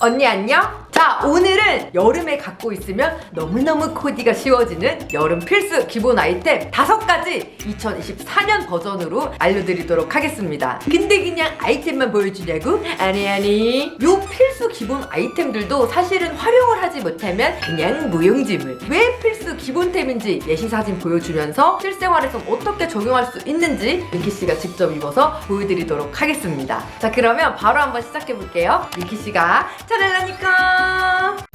언니 안녕? 자 오늘은 여름에 갖고 있으면 너무너무 코디가 쉬워지는 여름 필수 기본 아이템 다섯 가지 2024년 버전으로 알려드리도록 하겠습니다. 근데 그냥 아이템만 보여주냐고? 아니 아니. 요 필수 기본 아이템들도 사실은 활용을 하지 못하면 그냥 무용지물. 왜 필수 기본템인지 예시사진 보여주면서 실생활에서 어떻게 적용할 수 있는지 민키씨가 직접 입어서 보여드리도록 하겠습니다. 자 그러면 바로 한번 시작해볼게요. 민키씨가 차랄라니까. 첫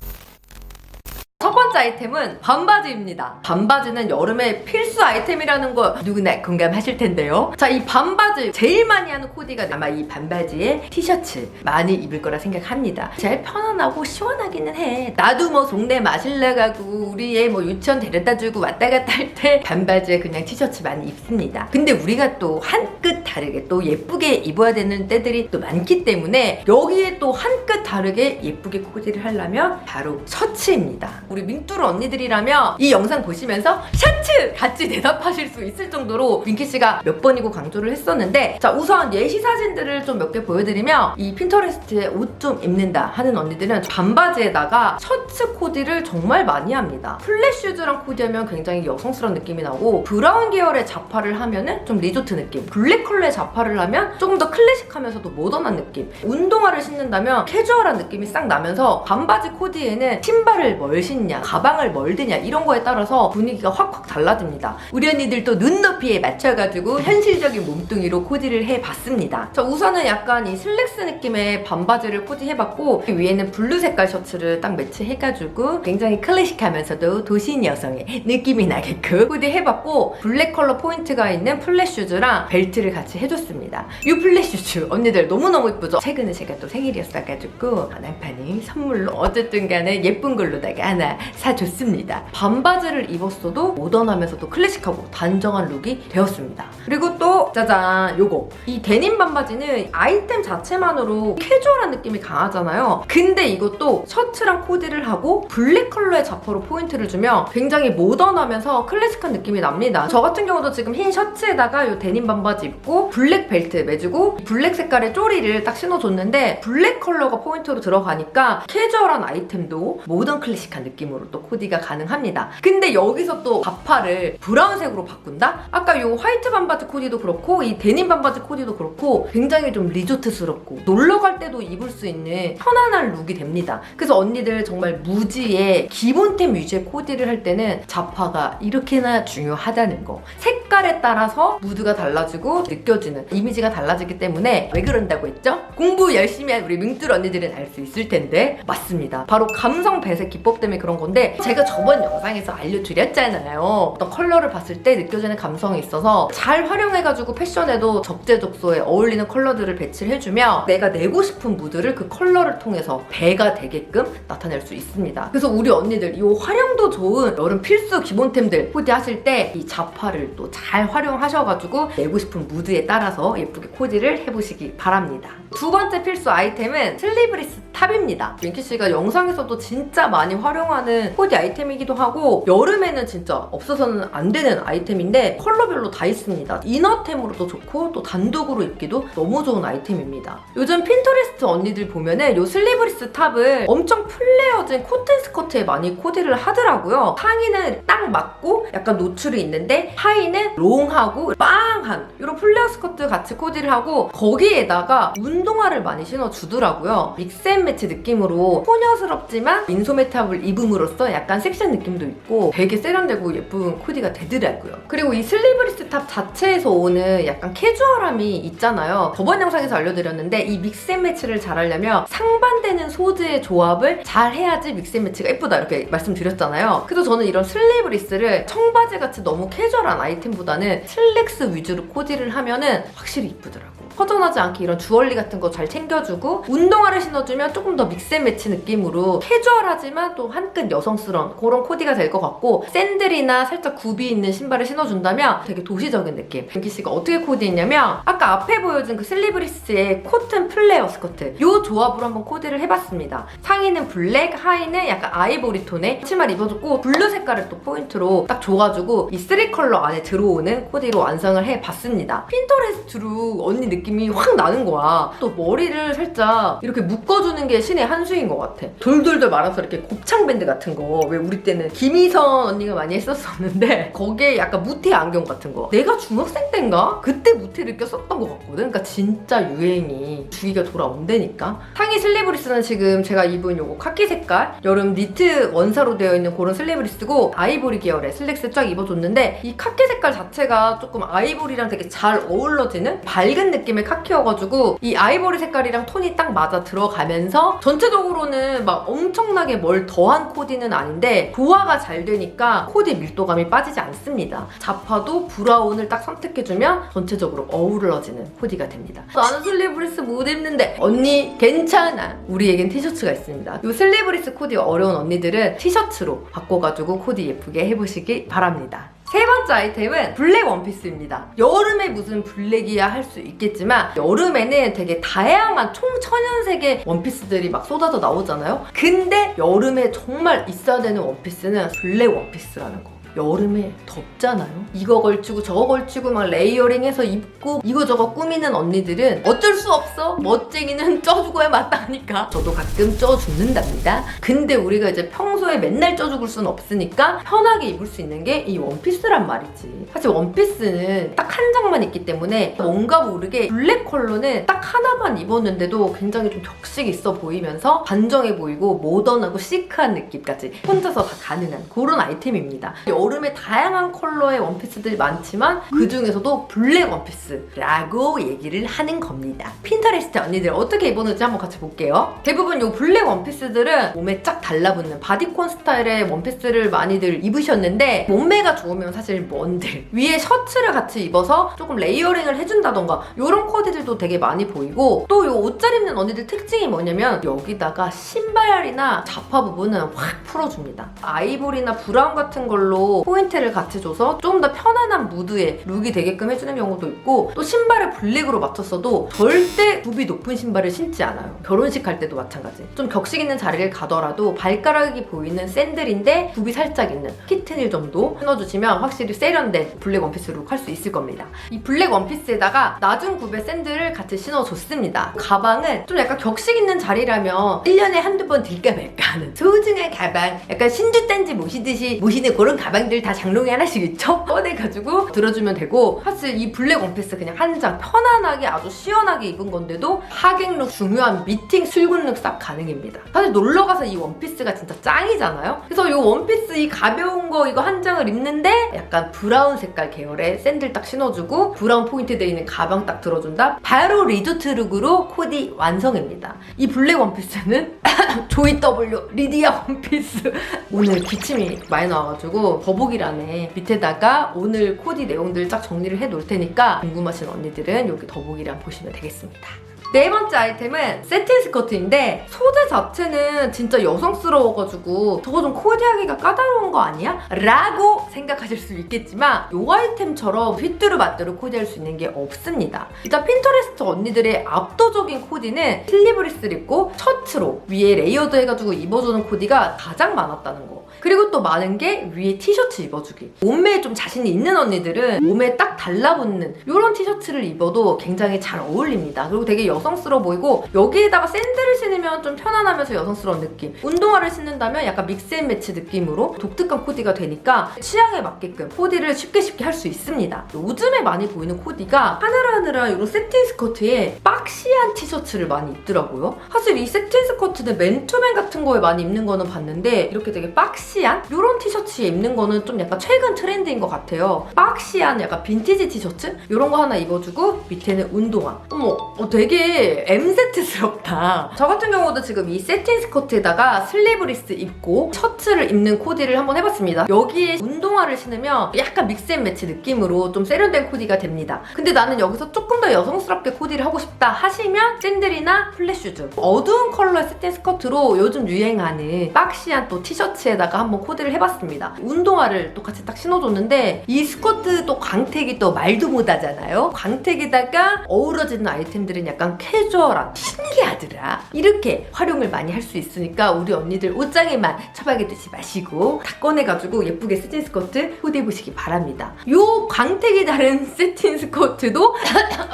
번째 아이템은 반바지입니다. 반바지는 여름에 필수 아이템이라는 거 누구나 공감하실 텐데요. 자, 이 반바지 제일 많이 하는 코디가 아마 이 반바지에 티셔츠 많이 입을 거라 생각합니다. 제일 편안하고 시원하기는 해. 나도 뭐 동네 마실래 가고 우리 애뭐 유치원 데려다 주고 왔다 갔다 할 때 반바지에 그냥 티셔츠 많이 입습니다. 근데 우리가 또 한 끗 다르게 또 예쁘게 입어야 되는 때들이 또 많기 때문에 여기에 또 한 끗 다르게 예쁘게 코디를 하려면 바로 셔츠입니다. 우리 민 뚜루 언니들이라면 이 영상 보시면서 셔츠 같이 대답하실 수 있을 정도로 민키 씨가 몇 번이고 강조를 했었는데 자 우선 예시 사진들을 좀 몇 개 보여드리면 이 핀터레스트에 옷 좀 입는다 하는 언니들은 반바지에다가 셔츠 코디를 정말 많이 합니다. 플랫 슈즈랑 코디하면 굉장히 여성스러운 느낌이 나고 브라운 계열의 자파를 하면은 좀 리조트 느낌 블랙 컬러의 자파를 하면 조금 더 클래식하면서도 모던한 느낌 운동화를 신는다면 캐주얼한 느낌이 싹 나면서 반바지 코디에는 신발을 뭘 신냐 가방을 뭘 드냐 이런 거에 따라서 분위기가 확확 달라집니다. 우리 언니들도 눈높이에 맞춰가지고 현실적인 몸뚱이로 코디를 해봤습니다. 자 우선은 약간 이 슬랙스 느낌의 반바지를 코디해봤고 위에는 블루 색깔 셔츠를 딱 매치해가지고 굉장히 클래식하면서도 도신 여성의 느낌이 나게끔 코디해봤고 블랙 컬러 포인트가 있는 플랫 슈즈랑 벨트를 같이 해줬습니다. 이 플랫 슈즈 언니들 너무너무 예쁘죠? 최근에 제가 또 생일이었어가지고 남편이 선물로 어쨌든 간에 예쁜 걸로다가 하나 사줬습니다. 반바지를 입었어도 모던하면서도 클래식하고 단정한 룩이 되었습니다. 그리고 또 짜잔 요거. 이 데님 반바지는 아이템 자체만으로 캐주얼한 느낌이 강하잖아요. 근데 이것도 셔츠랑 코디를 하고 블랙 컬러의 자퍼로 포인트를 주면 굉장히 모던하면서 클래식한 느낌이 납니다. 저 같은 경우도 지금 흰 셔츠에다가 요 데님 반바지 입고 블랙 벨트 매주고 블랙 색깔의 쪼리를 딱 신어줬는데 블랙 컬러가 포인트로 들어가니까 캐주얼한 아이템도 모던 클래식한 느낌으로 또 코디가 가능합니다. 근데 여기서 또 바파를 브라운색으로 바꾼다? 아까 요 화이트 반바지 코디도 그렇고 이 데님 반바지 코디도 그렇고 굉장히 좀 리조트스럽고 놀러 갈 때도 입을 수 있는 편안한 룩이 됩니다. 그래서 언니들 정말 무지의 기본템 위주의 코디를 할 때는 자파가 이렇게나 중요하다는 거. 색깔에 따라서 무드가 달라지고 느껴지는 이미지가 달라지기 때문에 왜 그런다고 했죠? 공부 열심히 한 우리 밍뚜 언니들은 알 수 있을 텐데. 맞습니다. 바로 감성 배색 기법 때문에 그런 건데 제가 저번 영상에서 알려드렸잖아요. 어떤 컬러를 봤을 때 느껴지는 감성이 있어서 잘 활용해가지고 패션에도 적재적소에 어울리는 컬러들을 배치를 해주면 내가 내고 싶은 무드를 그 컬러를 통해서 배가 되게끔 나타낼 수 있습니다. 그래서 우리 언니들 이 활용도 좋은 여름 필수 기본템들 코디하실 때 이 자파를 또 잘 활용하셔가지고 내고 싶은 무드에 따라서 예쁘게 코디를 해보시기 바랍니다. 두 번째 필수 아이템은 슬리브리스 탑입니다. 민키 씨가 영상에서도 진짜 많이 활용하는 코디 아이템이기도 하고 여름에는 진짜 없어서는 안 되는 아이템인데 컬러별로 다 있습니다. 이너템으로도 좋고 또 단독으로 입기도 너무 좋은 아이템입니다. 요즘 핀터레스트 언니들 보면은 요 슬리브리스 탑을 엄청 플레어진 코튼 스커트에 많이 코디를 하더라고요. 상의는 딱 맞고 약간 노출이 있는데 하의는 롱하고 빵한 이런 플레어 스커트 같이 코디를 하고 거기에다가 운동화를 많이 신어주더라고요. 믹스 앤 매치 느낌으로 소녀스럽지만 민소매 탑을 입음으로써 약간 섹시한 느낌도 있고 되게 세련되고 예쁜 코디가 되더라고요. 그리고 이 슬리브리스 탑 자체에서 오는 약간 캐주얼함이 있잖아요. 저번 영상에서 알려드렸는데 이 믹스앤매치를 잘 하려면 상반되는 소재의 조합을 잘 해야지 믹스앤매치가 예쁘다 이렇게 말씀드렸잖아요. 그래서 저는 이런 슬리브리스를 청바지 같이 너무 캐주얼한 아이템보다는 슬랙스 위주로 코디를 하면은 확실히 이쁘더라고 허전하지 않게 이런 주얼리 같은 거 잘 챙겨주고 운동화를 신어주면 조금 더 믹스앤매치 느낌으로 캐주얼하지만 또 한끗 여 성스러운 그런 코디가 될 것 같고 샌들이나 살짝 굽이 있는 신발을 신어준다면 되게 도시적인 느낌 윤기 씨가 어떻게 코디했냐면 아까 앞에 보여준 그 슬리브리스의 코튼 플레어 스커트 이 조합으로 한번 코디를 해봤습니다 상의는 블랙, 하의는 약간 아이보리 톤의 치마를 입어줬고 블루 색깔을 또 포인트로 딱 줘가지고 이 쓰리 컬러 안에 들어오는 코디로 완성을 해봤습니다 핀터레스트 룩 언니 느낌 느낌이 확 나는 거야. 또 머리를 살짝 이렇게 묶어주는 게 신의 한 수인 것 같아. 돌돌돌 말아서 이렇게 곱창 밴드 같은 거. 왜 우리 때는 김희선 언니가 많이 했었었는데 거기에 약간 무태 안경 같은 거. 내가 중학생 때인가? 그때 무태를 꼈었던 것 같거든. 그러니까 진짜 유행이 주기가 돌아온다니까. 상의 슬리브리스는 지금 제가 입은 요거 카키 색깔 여름 니트 원사로 되어 있는 그런 슬리브리스고 아이보리 계열의 슬랙스 쫙 입어줬는데 이 카키 색깔 자체가 조금 아이보리랑 되게 잘 어울러지는 밝은 느낌의 카키여가지고 이 아이보리 색깔이랑 톤이 딱 맞아 들어가면서 전체적으로는 막 엄청나게 뭘 더한 코디는 아닌데 조화가 잘 되니까 코디 밀도감이 빠지지 않습니다. 자파도 브라운을 딱 선택해주면 전체적으로 어우러지는 코디가 됩니다. 나는 슬리브리스 못 입는데 언니 괜찮아. 우리에겐 티셔츠가 있습니다. 이 슬리브리스 코디 어려운 언니들은 티셔츠로 바꿔가지고 코디 예쁘게 해보시기 바랍니다. 세 번째 아이템은 블랙 원피스입니다. 여름에 무슨 블랙이야 할 수 있겠지만 여름에는 되게 다양한 총천연색의 원피스들이 막 쏟아져 나오잖아요. 근데 여름에 정말 있어야 되는 원피스는 블랙 원피스라는 거. 여름에 덥잖아요. 이거 걸치고 저거 걸치고 막 레이어링해서 입고 이거 저거 꾸미는 언니들은 어쩔 수 없어. 멋쟁이는 쪄주고야 마땅하니까. 저도 가끔 쪄 죽는답니다. 근데 우리가 이제 평소에 맨날 쪄 죽을 수는 없으니까 편하게 입을 수 있는 게 이 원피스란 말이지. 사실 원피스는 딱 한 장만 있기 때문에 뭔가 모르게 블랙 컬러는 딱 하나만 입었는데도 굉장히 좀 격식 있어 보이면서 단정해 보이고 모던하고 시크한 느낌까지 혼자서 다 가능한 그런 아이템입니다. 여름에 다양한 컬러의 원피스들이 많지만 그 중에서도 블랙 원피스라고 얘기를 하는 겁니다. 핀터레스트 언니들 어떻게 입었는지 한번 같이 볼게요. 대부분 이 블랙 원피스들은 몸에 쫙 달라붙는 바디콘 스타일의 원피스를 많이들 입으셨는데 몸매가 좋으면 사실 뭔들 위에 셔츠를 같이 입어서 조금 레이어링을 해준다던가 이런 코디들도 되게 많이 보이고 또 이 옷 잘 입는 언니들 특징이 뭐냐면 여기다가 신발이나 자파 부분은 확 풀어줍니다. 아이보리나 브라운 같은 걸로 포인트를 같이 줘서 좀더 편안한 무드의 룩이 되게끔 해주는 경우도 있고 또 신발을 블랙으로 맞췄어도 절대 굽이 높은 신발을 신지 않아요. 결혼식 할 때도 마찬가지. 좀 격식 있는 자리를 가더라도 발가락이 보이는 샌들인데 굽이 살짝 있는 키튼힐 정도 신어주시면 확실히 세련된 블랙 원피스 룩할수 있을 겁니다. 이 블랙 원피스에다가 낮은 굽의 샌들을 같이 신어줬습니다. 가방은 좀 약간 격식 있는 자리라면 1년에 한두 번 들까 말까 하는 소중한 가방 약간 신주단지 모시듯이 모시는 그런 가방들 다 장롱에 하나씩 있죠? 꺼내가지고 들어주면 되고 사실 이 블랙 원피스 그냥 한 장 편안하게 아주 시원하게 입은 건데도 하객룩 중요한 미팅 출근룩 싹 가능입니다. 사실 놀러가서 이 원피스가 진짜 짱이잖아요? 그래서 이 원피스 이 가벼운 거 이거 한 장을 입는데 약간 브라운 색깔 계열의 샌들 딱 신어주고 브라운 포인트 되어 있는 가방 딱 들어준다? 바로 리조트 룩으로 코디 완성입니다. 이 블랙 원피스는 조이 W 리디아 원피스 오늘 기침이 많이 나와가지고 더보기란에 밑에다가 오늘 코디 내용들 쫙 정리를 해 놓을 테니까 궁금하신 언니들은 여기 더보기란 보시면 되겠습니다. 네 번째 아이템은 세틴 스커트인데 소재 자체는 진짜 여성스러워가지고 저거 좀 코디하기가 까다로운 거 아니야? 라고 생각하실 수 있겠지만 이 아이템처럼 휘뚜루마뚜루 코디할 수 있는 게 없습니다. 일단 핀터레스트 언니들의 압도적인 코디는 슬리브리스를 입고 셔츠로 위에 레이어드 해가지고 입어주는 코디가 가장 많았다는 거. 그리고 또 많은 게 위에 티셔츠 입어주기. 몸매에 좀 자신이 있는 언니들은 몸에 딱 달라붙는 이런 티셔츠를 입어도 굉장히 잘 어울립니다. 그리고 되게 여성스러워 보이고 여기에다가 샌들을 신으면 좀 편안하면서 여성스러운 느낌. 운동화를 신는다면 약간 믹스앤매치 느낌으로 독특한 코디가 되니까 취향에 맞게끔 코디를 쉽게 쉽게 할 수 있습니다. 요즘에 많이 보이는 코디가 하늘하늘한 이런 세틴 스커트에 박시한 티셔츠를 많이 입더라고요. 사실 이 세틴 스커트는 맨투맨 같은 거에 많이 입는 거는 봤는데 이렇게 되게 박시 한 이런 티셔츠에 입는 거는 좀 약간 최근 트렌드인 것 같아요. 박시한 약간 빈티지 티셔츠 이런 거 하나 입어주고 밑에는 운동화. 어머, 어, 되게 MZ스럽다. 저 같은 경우도 지금 이 세틴 스커트에다가 슬리브리스 입고 셔츠를 입는 코디를 한번 해봤습니다. 여기에 운동화를 신으면 약간 믹스앤매치 느낌으로 좀 세련된 코디가 됩니다. 근데 나는 여기서 조금 더 여성스럽게 코디를 하고 싶다 하시면 샌들이나 플랫슈즈 어두운 컬러의 세틴 스커트로 요즘 유행하는 박시한 또 티셔츠에다가 한번 코디를 해봤습니다. 운동화를 또 같이 딱 신어줬는데 이 스커트 또 광택이 또 말도 못하잖아요. 광택에다가 어우러지는 아이템들은 약간 캐주얼한 신기하더라. 이렇게 활용을 많이 할 수 있으니까 우리 언니들 옷장에만 처박이 두지 마시고 다 꺼내가지고 예쁘게 세틴 스커트 코디해보시기 바랍니다. 요 광택이 다른 세틴 스커트도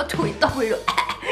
조이 W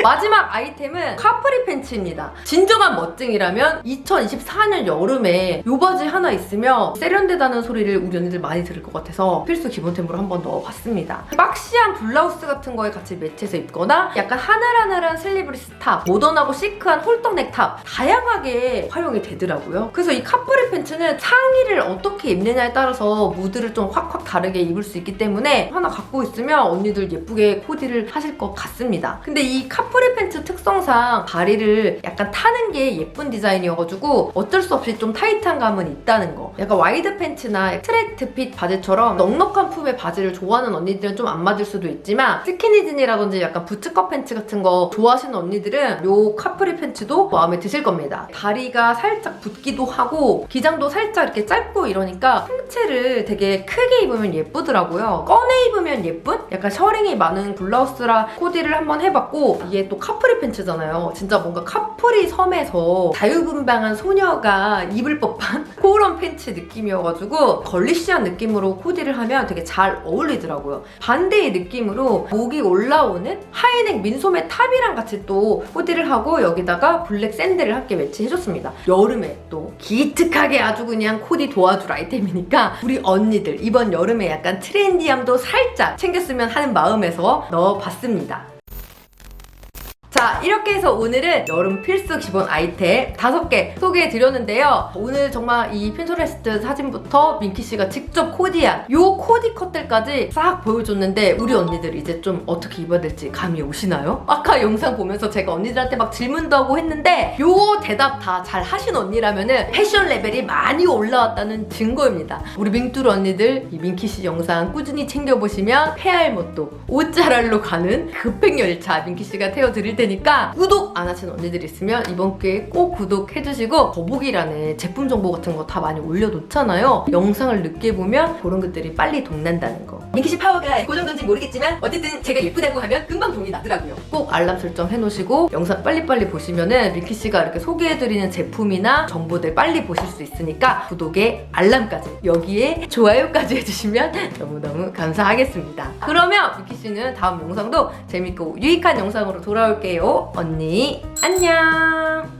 마지막 아이템은 카프리 팬츠입니다. 진정한 멋쟁이라면 2024년 여름에 요 바지 하나 있으면 세련되다는 소리를 우리 언니들 많이 들을 것 같아서 필수 기본템으로 한번 넣어봤습니다. 박시한 블라우스 같은 거에 같이 매치해서 입거나 약간 하늘하늘한 슬리브리스 탑, 모던하고 시크한 홀떡넥 탑 다양하게 활용이 되더라고요. 그래서 이 카프리 팬츠는 상의를 어떻게 입느냐에 따라서 무드를 좀 확확 다르게 입을 수 있기 때문에 하나 갖고 있으면 언니들 예쁘게 코디를 하실 것 같습니다. 근데 이 카프 리 팬츠 특성상 다리를 약간 타는 게 예쁜 디자인이어가지고 어쩔 수 없이 좀 타이트한 감은 있다는 거. 약간 와이드 팬츠나 스트레이트 핏 바지처럼 넉넉한 품의 바지를 좋아하는 언니들은 좀 안 맞을 수도 있지만 스키니진이라든지 약간 부츠컷 팬츠 같은 거 좋아하시는 언니들은 요 카프리 팬츠도 마음에 드실 겁니다. 다리가 살짝 붙기도 하고 기장도 살짝 이렇게 짧고 이러니까 상체를 되게 크게 입으면 예쁘더라고요. 꺼내 입으면 예쁜? 약간 셔링이 많은 블라우스라 코디를 한번 해봤고 이게 또 카프리 팬츠잖아요. 진짜 뭔가 카프리 섬에서 자유분방한 소녀가 입을 법한 그런 팬츠 느낌이어가지고 걸리시한 느낌으로 코디를 하면 되게 잘 어울리더라고요. 반대의 느낌으로 목이 올라오는 하이넥 민소매 탑이랑 같이 또 코디를 하고 여기다가 블랙 샌들을 함께 매치해줬습니다. 여름에 또 기특하게 아주 그냥 코디 도와줄 아이템이니까 우리 언니들 이번 여름에 약간 트렌디함도 살짝 챙겼으면 하는 마음에서 넣어봤습니다. 자 이렇게 해서 오늘은 여름 필수 기본 아이템 다섯 개 소개해 드렸는데요 오늘 정말 이 핀터레스트 사진부터 민키 씨가 직접 코디한 요 코디 컷들까지 싹 보여줬는데 우리 언니들 이제 좀 어떻게 입어야 될지 감이 오시나요? 아까 영상 보면서 제가 언니들한테 막 질문도 하고 했는데 요 대답 다 잘 하신 언니라면은 패션 레벨이 많이 올라왔다는 증거입니다 우리 민뚜루 언니들 이 민키 씨 영상 꾸준히 챙겨보시면 페알못도 옷자랄로 가는 급행열차 민키 씨가 태워드릴 테니까 구독 안 하신 언니들 있으면 이번 기회에 꼭 구독해주시고 더보기란에 제품 정보 같은 거 다 많이 올려놓잖아요. 영상을 늦게 보면 그런 것들이 빨리 동난다는 거. 민키 씨 파워가 그 정도인지 모르겠지만 어쨌든 제가 예쁘다고 하면 금방 동이 나더라고요. 꼭 알람 설정 해놓으시고 영상 빨리빨리 보시면은 민키 씨가 이렇게 소개해드리는 제품이나 정보들 빨리 보실 수 있으니까 구독에 알람까지 여기에 좋아요까지 해주시면 너무너무 감사하겠습니다. 그러면 민키 씨는 다음 영상도 재밌고 유익한 영상으로 돌아올게요. 언니 안녕.